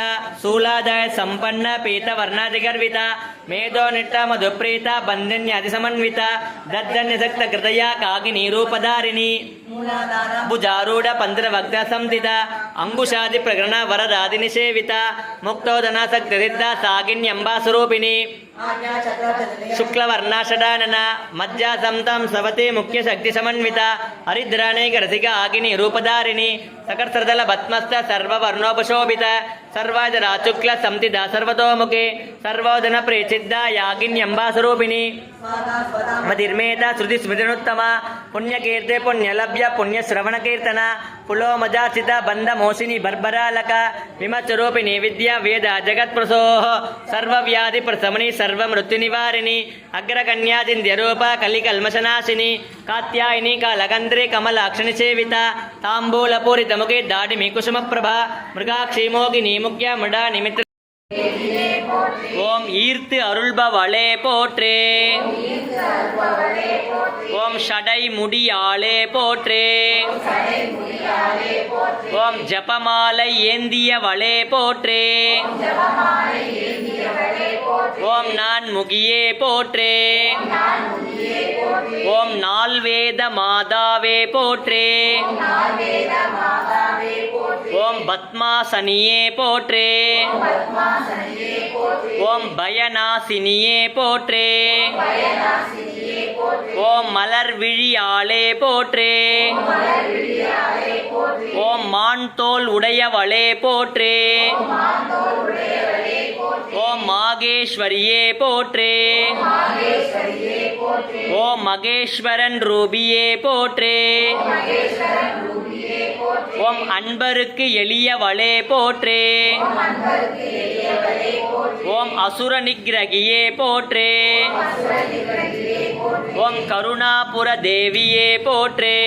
ಸ್ಥೂಲಾದಯ ಸಂಪನ್ನ ಪೀತ ವರ್ಣಾಧಿಗರ್ವಿತ ಮೇಧೋ ನಿಟ್ಟ ಮಧುಪ್ರೀತ ಬಂಧನ್ಯಾದಿ ಸಮನ್ವಿತ ದದ್ದನ್ಯ ಸಕ್ತ ಹೃದಯ ಕಾಗಿ ನೀರೂಪಧಾರಿಣಿ ಭುಜಾರೂಢ ಪಂದ್ರ ಭಕ್ತ ಸಂಧಿತ ಅಂಗುಷಾದಿ ಪ್ರಕರಣ ವರದಾದಿ ನಿಷೇವಿತ ಮುಕ್ತೋದನ ಸಕ್ತ ಸಿದ್ಧ ಸಾಗಿನ್ಯಂಬಾ ಸ್ವರೂಪಿಣಿ ಶುಕ್ಲವರ್ಣಾಷಡಾನನ ಮಜ್ಜಾ ಸಂತಾಂ ಸವತೆ ಮುಖ್ಯ ಶಕ್ತಿ ಸಮನ್ವಿತ ಹರಿದ್ರಾಣೈಕ ರಸಿಕ ಆಗಿನಿ ರೂಪಧಾರಿಣಿ ಸಕರ್ಸದಲ ಭತ್ಮಸ್ಥ ಸರ್ವರ್ಣೋಪಶೋಭಿತ ಸರ್ವಾಜರಾಚುಕ್ಲ ಸಂತಿದ ಸರ್ವತೋಮುಖಿ ಸರ್ವೋದನ ಪ್ರೇಚಿದ್ದ ಯಾಗಿನ್ಯಂಬಾ ಸ್ವರೂಪಿಣಿ ಮದಿರ್ಮೇಧ ಶ್ರುತಿ ಸ್ಮೃತಿನುತ್ತಮ ಪುಣ್ಯಕೀರ್ತೆ పుణ్యశ్రవణ బంధ మోసిని బర్బరాలక విమచ్చరూపిణి విద్య వేద జగత్ప్రసో సర్వవ్యాధి ప్రశమని సర్వమృత్యు నివారిణి అగ్రకన్యాజింద్య రూప కలికల్మశనాశిని కాత్యాయని కాలగంధ్రి కమలాక్షణి సేవిత తాంబూల దాడిమి కుసుమ ప్రభ మృగాక్షిమోగిని ముఖ్య మృడా నిమిత్ర ஓம் ஈர்த்து அருள்பவளே போற்றே. ஓம் ஷடை முடியாளே போற்றே. ஓம் ஜபமாலை ஏந்தியவளே போற்றே. ஓம் நான் முகியே போற்றே. ஓம் நால்வேத மாதாவே போற்றே. ஓம் பத்மாசனியே போற்றே. ஓம் பயநாசினியே போற்றே. ஓம் மலர் விழியாளே போற்றே. ஓம் மான் தோல் உடையவளே போற்றே. ஓம் மாகேஸ்வரியே போற்றே. ஓம் மகேஸ்வரன் ரூபியே போற்றே. ஓம் அன்பருக்கு எளிய எளியவளே போற்றே. ஓம் அசுர நிகிரகியே போற்றே. ஓம் கருணாபுர தேவியே போற்றே.